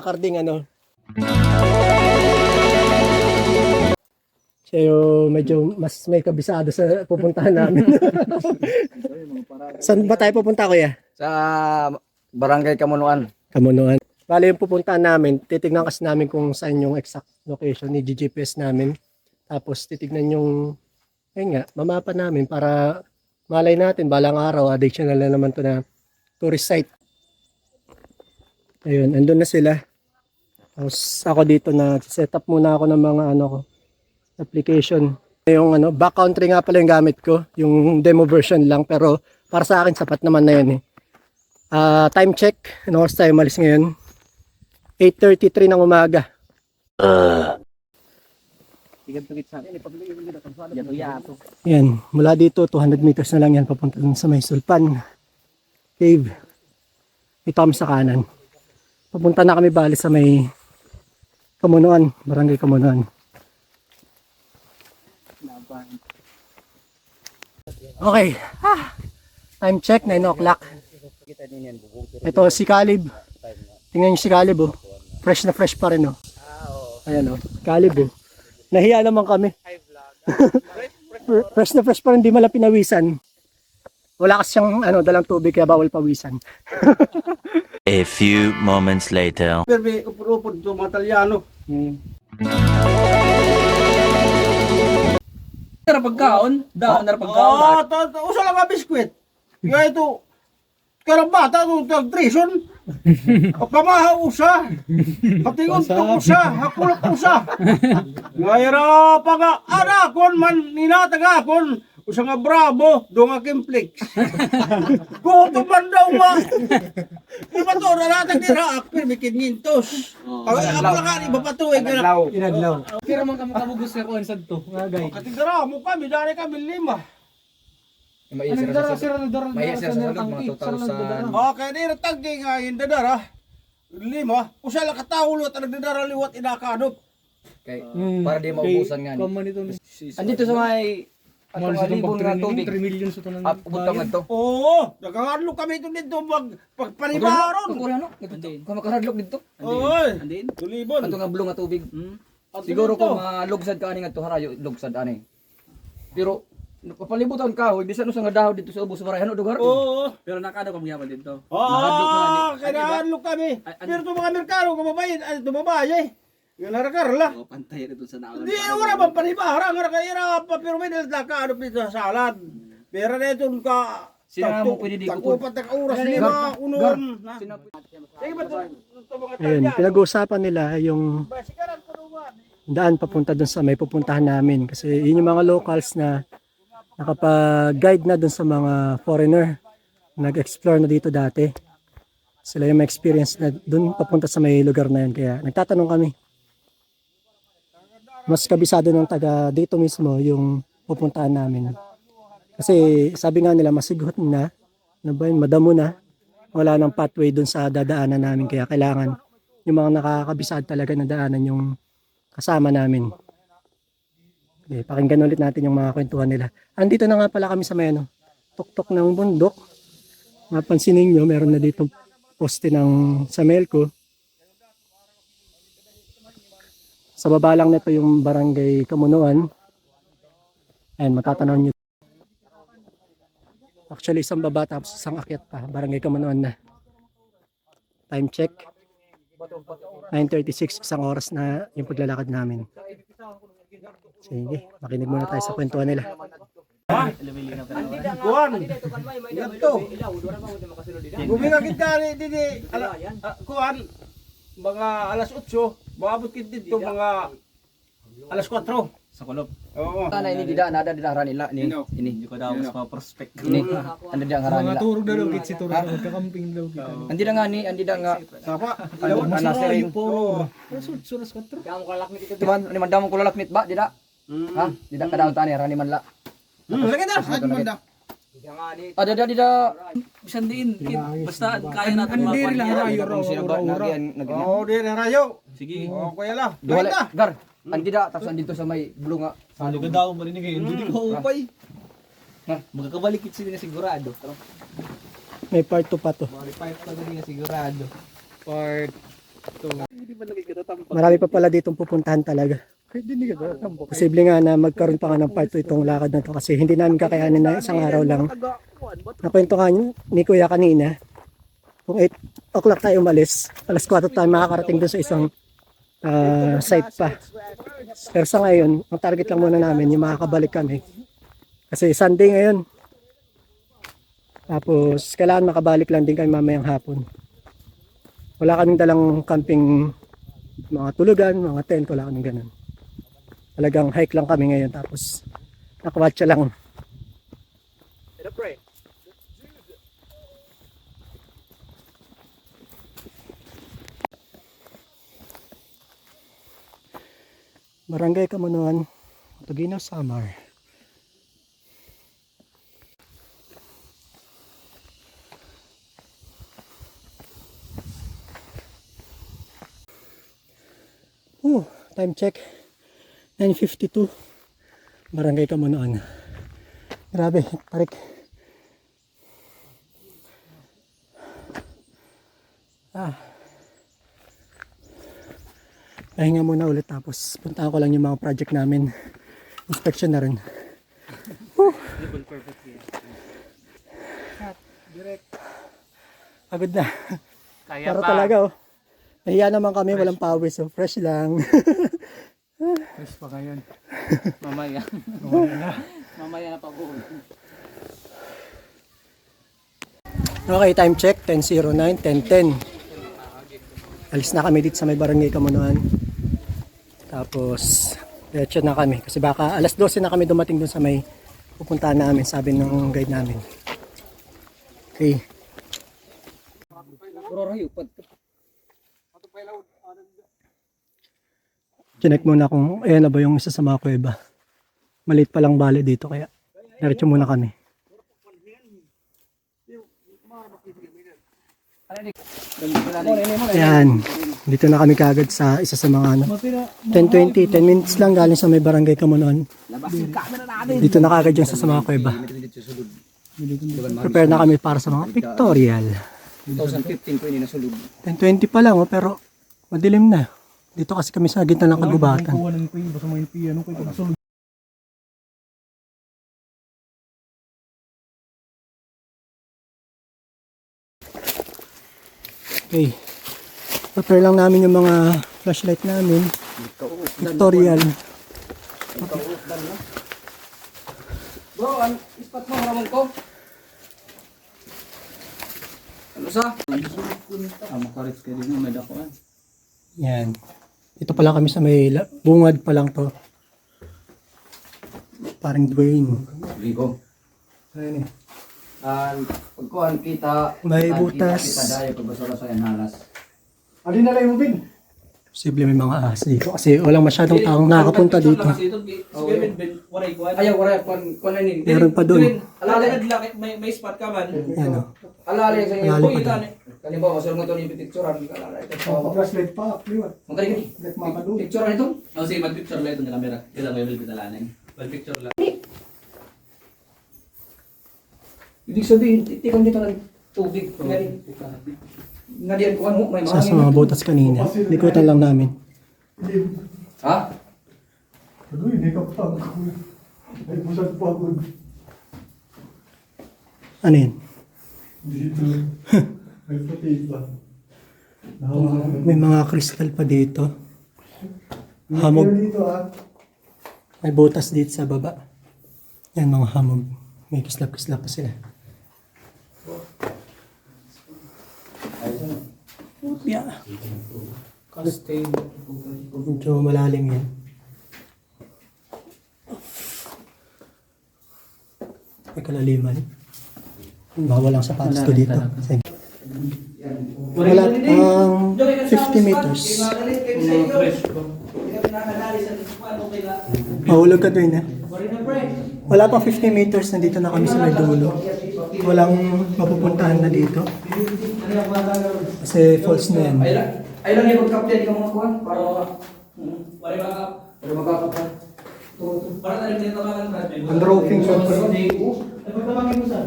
Carding ano. Siya yung medyo mas may kabisado sa pupuntahan namin. Saan ba tayo pupunta kuya? Sa Barangay Kamunuan. Kamunuan. Bali yung pupuntahan namin, titignan kasi namin kung saan yung exact location ni GPS namin. Tapos titignan yung, ayun nga, mamapa namin para malay natin, balang araw, additional na naman to na tourist site. Ayun, andun na sila. Tapos ako dito na set up muna ako ng mga ano application. Yung ano, backcountry nga pala yung gamit ko, yung demo version lang pero para sa akin sapat naman na yun eh. Ah, time check, ano oras tayo malis ngayon? 8.33 ng umaga. Yan, mula dito 200 meters na lang yan papunta dun sa may Sulpan Cave. Ito kami sa kanan. Papunta na kami bali sa may Kamunuan, Barangay Kamunuan. Okay. Ah, time check, 9 o'clock. Ito si Calib. Tingnan niyo si Calib oh. Fresh na fresh pa rin oh. Ayan oh, Calib oh. Nahiya naman kami. fresh na fresh pa rin, di mala pinawisan. Wala kasi siyang ano, dalang tubig kaya bawal pawisan. A few moments later. Permi upod to mga Talyano. Tara pagkaon, daan na pagkaon. Ah, ta ta usa lang biskwit. Nga ito karabata to tag trison. Pamaha usa. Patingon to usa, hakulak usa. Ngayra paga ana kon man ninataga kon usa nga bravo do nga kimplex. Ko to man daw ma. Di ba to nalatag dira akpir mi kingintos. Ang ako lang ani bapatuig na. Inadlaw. Pero man kamo kabugos sa kuan sadto, nga gay. Katigara mo kami dali kami lima. May isa dara sa sira na sa sa mga tangki, sira na 2,000. dara. Okay, di na tagdi nga indadara. Lima, usa lang katawlo at nagdadara liwat inakadop. kay para di maubusan nga. Andito sa may Mahal sa tubig. tubig. 3 million sa tanan. At ubot lang to. Oo, nagkakadlo kami ito dito mag pagpanibaron. Kukurano? Kung makaradlok dito. Oy, Andin. tulibon. Ato nga bulong nga tubig. Siguro dito. kung malugsad ka ani nga to harayo lugsad ani. Pero papalibutan ka hoy bisan usa nga dahon dito sa ubos baray ano dugar. Oo. Pero nakano kamo gyapon dito. Ah, kailangan kami. Pero ito mga merkado, kumabayin, ay tumabayay. Yung narakarla. Oh, pantay dito sa naon. Di, wala bang panibara, nga kaya pa, pero may nagkakaanap dito sa salad. Pero na ito ka, Sino nga mo pwede di Tagupat na oras Gar- lima, unon. Sige ba Ayun, pinag-uusapan nila yung ko daan papunta dun sa may pupuntahan namin kasi yun yung mga locals na nakapag-guide na dun sa mga foreigner nag-explore na dito dati sila yung may experience na dun papunta sa may lugar na yun kaya nagtatanong kami mas kabisado ng taga dito mismo yung pupuntahan namin kasi sabi nga nila masigot na ano ba yun, madamo na wala nang pathway dun sa dadaanan namin kaya kailangan yung mga nakakabisado talaga na daanan yung kasama namin. Okay, pakinggan ulit natin yung mga kwentuhan nila. Andito na nga pala kami sa may ano, tuktok ng bundok. Mapansin ninyo, meron na dito poste ng Samelco. Sa baba lang nito yung barangay Kamunuan. Ayan, matatanaw nyo. Actually, isang baba tapos isang akyat pa. Barangay Kamunuan na. Time check. 9.36, isang oras na yung paglalakad namin. Sige, makinig muna tayo sa kwentuhan nila. Kuhan. Ganto. Guminga kita ni didi. ah, Kuhan. mga alas 8, maabot kit dito mga alas 4. Sa kulop. Oo. Ana ini dida nada dida hara nila ni ini. Hindi ko daw mas ma-prospect. Ini anda dida hara nila. turog na daw kit si turog. Magkakamping daw kit. Andi da nga ni andi da nga Sapa. ano ana siring. Oo. Suras ka tro. Tuman ni mandam ko lalakmit ba dida? Ha? Dida ka daw tani hara ni man la. Lagi na, sa man da. Ada da dida Bisan din. kit. Basta kaya natin mapaniya. kung sino ba nagyan nagyan. Oo, di na rayo. Sige. Oo, kuya la. Duha Duha la gar. Andi da tapos andito sa may blue nga. Ano ka daw marinig eh. Hindi ko upay. Ha? Magkakabalik kit sila sigurado. May part 2 pa to. Mga pipe pa din sigurado. Part Hindi ba nakikitatampak? Marami pa pala ditong pupuntahan talaga. Posible nga na magkaroon pa nga ng part 2 itong lakad na to kasi hindi namin kakayanin na isang araw lang. Nakwento nga ni Kuya kanina, kung 8 o'clock tayo umalis, alas 4 tayo makakarating doon sa isang ah, site pa. Pero sa ngayon, ang target lang muna namin, yung makakabalik kami. Kasi Sunday ngayon. Tapos, kailangan makabalik lang din kami mamayang hapon. Wala kaming dalang camping mga tulugan, mga tent, wala kaming ganun. Talagang hike lang kami ngayon tapos nakwatsa lang. Barangay Kamunuan, Tuginaw Samar. Oh, time check. 9.52. Barangay Kamunuan. Grabe, tarik. Ah. Pahinga muna ulit tapos puntahan ko lang yung mga project namin. Inspection na rin. Whew. Pagod na. Kaya Pero talaga oh. Nahiya naman kami, walang pawis. So fresh lang. Fresh pa ngayon. Mamaya. Mamaya na pag Okay, time check. 10.09, 10.10. Alis na kami dito sa may barangay Kamunuan. Tapos, diretso na kami. Kasi baka alas 12 na kami dumating dun sa may pupuntahan namin, sabi ng guide namin. Okay. Bro rayo pad. Chinek muna kung ayan na ba yung isa sa mga kuweba. Maliit pa lang bali dito kaya diretso muna kami. Ayan. Dito na kami kagad sa isa sa mga ano. 10.20, 10 minutes lang galing sa may barangay Kamunuan. Dito na kagad yung isa sa mga kuweba. Prepare na kami para sa mga pictorial. 2015 ko ini nasulod. 10.20 pa lang oh, pero madilim na. Dito kasi kami sa gitna ng kagubatan. Kuwanan ko yung basta mo yung piano ko yung Okay. Prepare lang namin yung mga flashlight namin. Pictorial. Bro, an ispat mo ramon ko. Ano sa? Amo karit ka din may dakuan. Yan. Ito pa lang kami sa may bungad pa lang to. Parang Dwayne. Ligo. Ayan eh. An pagkuhan kita May butas. Kita dayo pag basura sa halas. Alin na lang mo bin. Posible may mga ahas dito kasi walang masyadong taong nakakapunta dito. Ayaw wala. Meron pa doon. Alala may may spot ka man. Yan o. alala sa inyo. Lalo Uy, pa ito Kani ba masur mo to ni picturean ito. Flashlight pa, liwat. Ang kani Picturean ito. Oh, sige, mag-picture lang itong camera. Kailan ko yung bitalanan. Mag-picture lang. Ibig sabihin, itikon dito ng tubig. Ngadian ko ano may Sa, sa mga botas kanina. Likutan lang namin. Ha? Ano, hindi ka pa. Ay, busag pa ako. Ano yun? Dito. Ba? May mga crystal pa dito. Hamog. Dito. May butas dito sa baba. Yan mga hamog. May kislap-kislap pa sila. Yeah. Medyo malalim yan. May kalaliman. Bawal lang sapatos ko dito. Sige. Wala pang 50 meters. Mahulog ka doon eh. Wala pang 50 meters, nandito na kami sa may dulo. Walang mapupuntahan na dito. Kasi false na yan. Ay lang, lang yung captain ka mga kuhan para para maka para makakapan. Para tayo dito tawagan ka. Ang roping shot ko. Ay pagtawagin mo sa.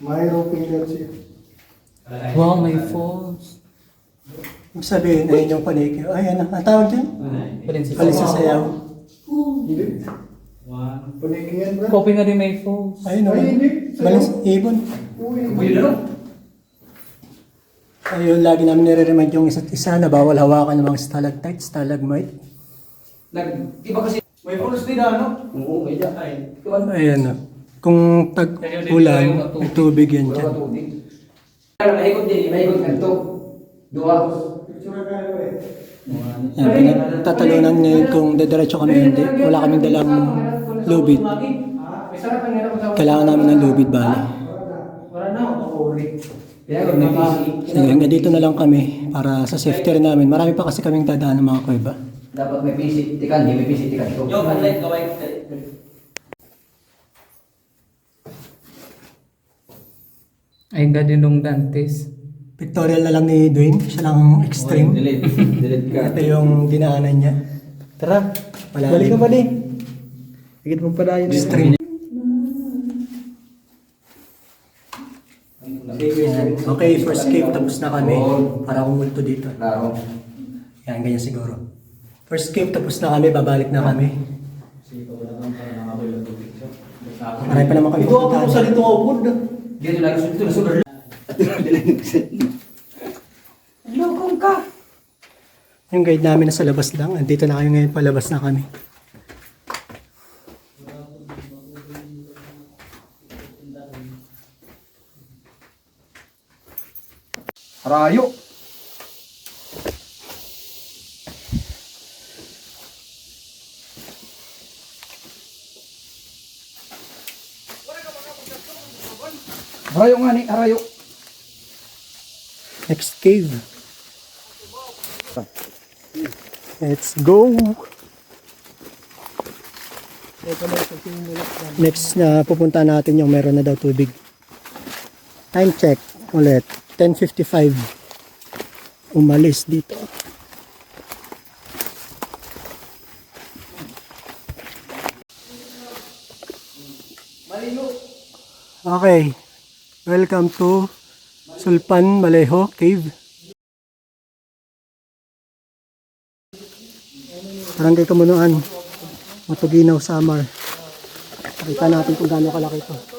May roping siya. Wow, may falls. Ibig sabihin, ayun yung paniki. Ay, ano, ang tawag dyan? Palis sa sayaw. Kopi nga din may falls. Ayun, oh. Balis, ibon. Uy, na lang. Ayun, lagi namin nire-remind yung isa't isa na bawal hawakan ng mga stalactite, stalagmite. Nag iba kasi May pulos din ano? Oo, may diyan. Ay, kuhan. Ayan, oh. Kung tag-ulan, may tubig yan dyan. Ano mahigod din, mahigod kanto. Dua. Yan, pinagtatalunan ngayon kung dediretso kami hindi. Wala kaming dalang lubid. Kailangan namin ng lubid. Kaya kung may busy, So, hanggang dito na lang kami para sa safety rin namin. Marami pa kasi kaming dadaan ng mga kuweba. dapat may busy tikan, di may busy tikan to. Yo, online Ay, nga din nung Dantes. Pictorial na lang ni Dwayne. Siya lang ang extreme. Delete. Delete ka. Ito yung dinaanan niya. Tara, Malalim. balik ka pa din. Higit mo pa tayo. Extreme. Okay, first cave tapos na kami. Para kumulto dito. Klaro. Yan, ganyan siguro. First cave tapos na kami, babalik na kami. Marami pa naman kami Ito ako sa dito ako bud. Dito lagi sa dito sugar. Lokong ka. Yung guide namin nasa labas lang. Andito na kayo ngayon, palabas na kami. Rayo. Arayo nga ni, arayo. Next cave. Let's go! Next na pupunta natin yung meron na daw tubig. Time check ulit. 10.55. Umalis dito. Okay. Welcome to Sulpan Maleho Cave. Barangay Kamunuan. Matuginaw, Samar. Pakita natin kung gaano kalaki ito.